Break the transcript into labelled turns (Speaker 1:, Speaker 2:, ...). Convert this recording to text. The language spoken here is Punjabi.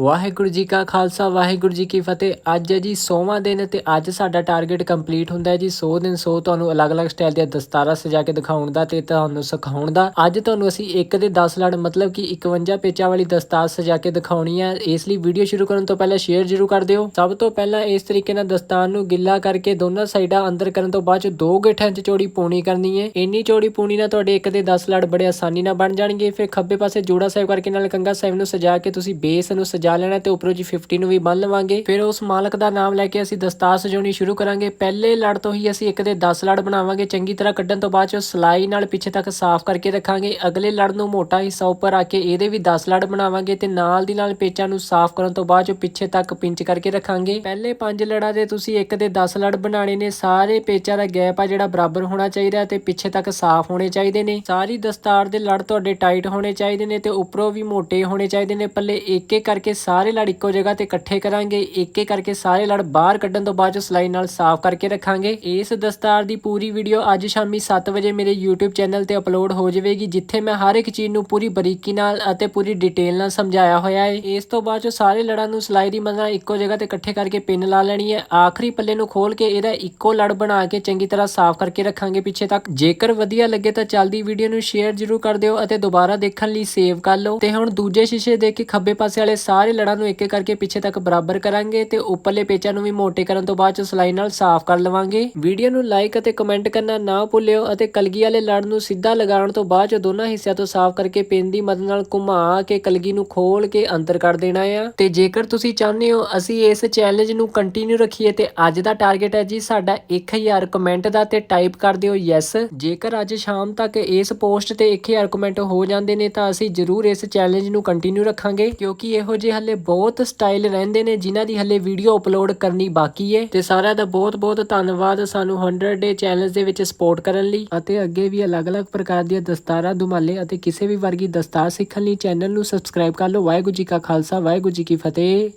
Speaker 1: ਵਾਹਿਗੁਰੂ ਜੀ ਕਾ ਖਾਲਸਾ, ਵਾਹਿਗੁਰੂ ਜੀ ਕੀ ਫਤਿਹ। ਅੱਜ ਹੈ ਜੀ ਸੋਮਵਾਰ ਦਿਨ ਤੇ ਅੱਜ ਸਾਡਾ ਟਾਰਗੇਟ ਕੰਪਲੀਟ ਹੁੰਦਾ ਹੈ ਜੀ। 100 ਦਿਨ 100 ਤੁਹਾਨੂੰ ਅਲੱਗ-ਅਲੱਗ ਸਟਾਈਲ ਦੀਆਂ ਦਸਤਾਰਾਂ ਸਜਾ ਕੇ ਦਿਖਾਉਣ ਦਾ ਤੇ ਤੁਹਾਨੂੰ ਸਿਖਾਉਣ ਦਾ। ਅੱਜ ਤੁਹਾਨੂੰ ਅਸੀਂ ਇੱਕ ਦੇ 10 ਲੜ, ਮਤਲਬ ਕਿ 51 ਪੇਚਾਂ ਵਾਲੀ ਦਸਤਾਰ ਸਜਾ ਕੇ ਦਿਖਾਉਣੀ ਹੈ। ਇਸ ਲਈ ਵੀਡੀਓ ਸ਼ੁਰੂ ਕਰਨ ਤੋਂ ਪਹਿਲਾਂ ਸ਼ੇਅਰ ਜ਼ਰੂਰ ਕਰ ਦਿਓ। ਸਭ ਤੋਂ ਪਹਿਲਾਂ ਇਸ ਤਰੀਕੇ ਨਾਲ ਦਸਤਾਰ ਨੂੰ ਗਿੱਲਾ ਕਰਕੇ ਦੋਨਾਂ ਸਾਈਡਾਂ ਅੰਦਰ ਕਰਨ ਤੋਂ ਬਾਅਦ ਚ ਦੋ ਗਿੱਠਾਂ 'ਚ ਚੋੜੀ ਪੂਣੀ ਕਰਨੀ ਹੈ। ਇੰਨੀ ਚੋੜੀ ਪੂਣੀ ਨਾਲ ਤੁਹਾਡੇ ਇੱਕ ਦੇ 10 ਲੜ ਬੜੇ ਆਸਾਨੀ ਨਾਲ ਬਣ ਜਾਣਗੇ। ਫਿਰ ਖੱਬੇ ਪਾਸੇ ਜੋੜਾ ਸਾਹਿਬ ਕਰਕੇ ਨਾਲ ਕੰਗਾ ਸਾਹਿਬ ਨੂੰ ਸਜਾ ਕੇ ਤੁਸੀਂ ਬੇਸ ਨੂੰ ਸਜਾ ਲੈਣਾ ਤੇ ਉੱਪਰੋਂ ਜੀ 50 ਨੂੰ ਵੀ ਬੰਨ ਲਵਾਂਗੇ। ਫਿਰ ਉਸ ਮਾਲਕ ਦਾ ਨਾਮ ਲੈ ਕੇ ਅਸੀਂ ਦਸਤਾਰ ਸਜਾਉਣੀ ਸ਼ੁਰੂ ਕਰਾਂਗੇ। ਪਹਿਲੇ ਲੜ ਤੋਂ ਹੀ ਅਸੀਂ ਇੱਕ ਦੇ 10 ਲੜ ਬਣਾਵਾਂਗੇ। ਚੰਗੀ ਤਰ੍ਹਾਂ ਕੱਢਣ ਤੋਂ ਬਾਅਦ ਚ ਸਲਾਈ ਨਾਲ ਪਿੱਛੇ ਤੱਕ ਸਾਫ਼ ਕਰਕੇ ਰੱਖਾਂਗੇ। ਅਗਲੇ ਲੜ ਨੂੰ ਮੋਟਾ ਹਿੱਸਾ ਉੱਪਰ ਆ ਕੇ ਇਹਦੇ ਵੀ 10 ਲੜ ਬਣਾਵਾਂਗੇ ਤੇ ਨਾਲ ਦੀ ਨਾਲ ਪੇਚਾਂ ਨੂੰ ਸਾਫ਼ ਕਰਨ ਤੋਂ ਬਾਅਦ ਚ ਪਿੱਛੇ ਤੱਕ ਪਿੰਚ ਕਰਕੇ ਰੱਖਾਂਗੇ। ਪਹਿਲੇ ਪੰਜ ਲੜਾਂ ਦੇ ਤੁਸੀਂ ਇੱਕ ਦੇ 10 ਲੜ ਬਣਾਣੇ ਨੇ। ਸਾਰੇ ਪੇਚਾਂ ਦਾ ਗੈਪ ਆ ਜਿਹੜਾ ਬਰਾਬਰ ਹੋਣਾ ਚਾਹੀਦਾ ਤੇ ਪਿੱਛੇ ਤੱਕ ਸਾਫ਼ ਹੋਣੇ ਚਾਹੀਦੇ ਨੇ। ਸਾਰੀ ਦਸਤਾਰ ਦੇ ਲੜ ਤੁਹਾਡੇ ਟਾਈਟ ਹੋਣੇ ਚਾਹੀਦੇ ਨੇ ਤੇ ਉੱਪਰੋਂ ਵੀ ਮੋਟੇ ਹੋਣੇ ਚਾਹੀਦੇ ਨੇ। ਪੱਲੇ ਇੱਕ ਇੱਕ ਕਰਕੇ ਸਾਰੇ ਲੜ ਇੱਕੋ ਜਗ੍ਹਾ ਤੇ ਇਕੱਠੇ ਕਰਾਂਗੇ। ਇੱਕ ਇੱਕ ਕਰਕੇ ਸਾਰੇ ਲੜ ਬਾਹਰ ਕੱਢਣ ਤੋਂ ਬਾਅਦ ਚ ਸਲਾਈ ਨਾਲ ਸਾਫ਼ ਕਰਕੇ ਰੱਖਾਂਗੇ। ਇਸ ਦਸਤਾਰ ਦੀ ਪੂਰੀ ਵੀਡੀਓ ਅੱਜ ਸ਼ਾਮੀ 7 ਵਜੇ ਮੇਰੇ YouTube ਚੈਨਲ ਤੇ ਅਪਲੋਡ ਹੋ ਜਾਵੇਗੀ, ਜਿੱਥੇ ਮੈਂ ਹਰ ਇੱਕ ਚੀਜ਼ ਨੂੰ ਪੂਰੀ ਬਰੀਕੀ ਨਾਲ ਅਤੇ ਪੂਰੀ ਡਿਟੇਲ ਨਾਲ ਸਮਝਾਇਆ ਹੋਇਆ ਹੈ। ਇਸ ਤੋਂ ਬਾਅਦ ਚ ਸਾਰੇ ਲੜਾਂ ਨੂੰ ਸਲਾਈ ਦੀ ਮਦਦ ਨਾਲ ਇੱਕੋ ਜਗ੍ਹਾ ਤੇ ਇਕੱਠੇ ਕਰਕੇ ਪਿੰਨ ਲਾ ਲੈਣੀ ਹੈ। ਆਖਰੀ ਪੱਲੇ ਨੂੰ ਖੋਲ ਕੇ ਇਹਦਾ ਇੱਕੋ ਲੜ ਬਣਾ ਕੇ ਚੰਗੀ ਤਰ੍ਹਾਂ ਸਾਫ਼ ਕਰਕੇ ਰੱਖਾਂਗੇ ਪਿੱਛੇ ਤੱਕ। ਜੇਕਰ ਵਧੀਆ ਲੱਗੇ ਤਾਂ ਚੱਲਦੀ ਵੀਡੀਓ ਨੂੰ ਸ਼ੇਅਰ ਜ਼ਰੂਰ ਕਰ ਦਿਓ ਅਤੇ ਦੁਬਾਰਾ ਦੇਖਣ ਲਈ ਸੇਵ ਕਰ ਲਓ। ਤੇ ਹੁਣ ਦੂਜੇ ਸ਼ੀਸ਼ੇ ਦੇਖ ਕੇ ਖੱਬੇ ਪਾਸੇ ਵਾਲੇ ਸਾਰੇ ਲੜਾਂ ਨੂੰ ਇੱਕ ਇੱਕ ਕਰਕੇ ਪਿੱਛੇ ਤੱਕ ਬਰਾਬਰ ਕਰਾਂਗੇ ਤੇ ਉੱਪਰਲੇ ਪੇਚਾਂ ਨੂੰ ਵੀ ਮੋਟੇ ਕਰਨ ਤੋਂ ਬਾਅਦ ਚ ਸਲਾਈ ਨਾਲ ਸਾਫ਼ ਕਰ ਲਵਾਂਗੇ। ਵੀਡੀਓ ਨੂੰ ਲਾਈਕ ਅਤੇ ਕਮੈਂਟ ਕਰਨਾ ਨਾ ਭੁੱਲਿਓ ਅਤੇ ਕਲਗੀ ਵਾਲੇ ਲੜ ਨੂੰ ਸਿੱਧਾ ਲਗਾਉਣ ਤੋਂ ਬਾਅਦ ਚ ਦੋਨਾਂ ਹਿੱਸਿਆਂ ਤੋਂ ਸਾਫ਼ ਕਰਕੇ ਪਿੰਨ ਦੀ ਮਦਦ ਨਾਲ ਘੁਮਾ ਕੇ ਕਲਗੀ ਨੂੰ ਖੋਲ ਕੇ ਅੰਦਰ ਕਰ ਦੇਣਾ ਆ। ਤੇ ਜੇਕਰ ਤੁਸੀਂ ਚਾਹੁੰਦੇ ਹੋ ਅਸੀਂ ਇਸ ਚੈਲੰਜ ਨੂੰ ਕੰਟੀਨਿਊ ਰੱਖੀਏ ਤੇ ਅੱਜ ਦਾ ਟਾਰਗੇਟ ਹੈ ਜੀ ਸਾਡਾ 1000 ਕਮੈਂਟ ਦਾ ਤੇ ਟਾਈਪ ਕਰ ਦਿਓ ਯੈਸ ਜੇਕਰ ਅੱਜ ਸ਼ਾਮ ਤੱਕ ਇਸ ਪੋਸਟ ਤੇ 1000 ਕਮੈਂਟ ਹੋ ਜਾਂਦੇ ਨੇ ਤਾਂ ਅਸੀਂ ਜ਼ਰੂਰ ਇਸ ਚੈਲੰਜ ਨੂੰ ਕੰਟੀਨਿਊ ਰੱਖਾਂਗੇ ਕਿਉਂਕਿ ਇਹੋ ਜਿਹੇ ਹੱਲੇ ਬਹੁਤ ਸਟਾਈਲ ਰਹਿੰਦੇ ਨੇ, ਜਿਨ੍ਹਾਂ ਦੀ ਹੱਲੇ ਵੀਡੀਓ ਅਪਲੋਡ ਕਰਨੀ ਬਾਕੀ ਏ। ਤੇ ਸਾਰਿਆਂ ਦਾ ਬਹੁਤ ਬਹੁਤ ਧੰਨਵਾਦ ਸਾਨੂੰ 100 ਡੇ ਚੈਲੰਜ ਦੇ ਵਿੱਚ ਸਪੋਰਟ ਕਰਨ ਲਈ। ਅਤੇ ਅੱਗੇ ਵੀ ਅਲੱਗ-ਅਲੱਗ ਪ੍ਰਕਾਰ ਦੀਆਂ ਦਸਤਾਰਾਂ ਦੁਮਾਲੇ ਅਤੇ ਕਿਸੇ ਵੀ ਵਰਗੀ ਦਸਤਾਰ ਸਿੱਖਣ ਲਈ ਚੈਨਲ ਨੂੰ ਸਬਸਕ੍ਰਾਈਬ ਕਰ ਲਓ। ਵਾਹਿਗੁਰੂ ਜੀ ਕਾ ਖਾਲਸਾ, ਵਾਹਿਗੁਰੂ ਜੀ ਕੀ ਫਤਿਹ।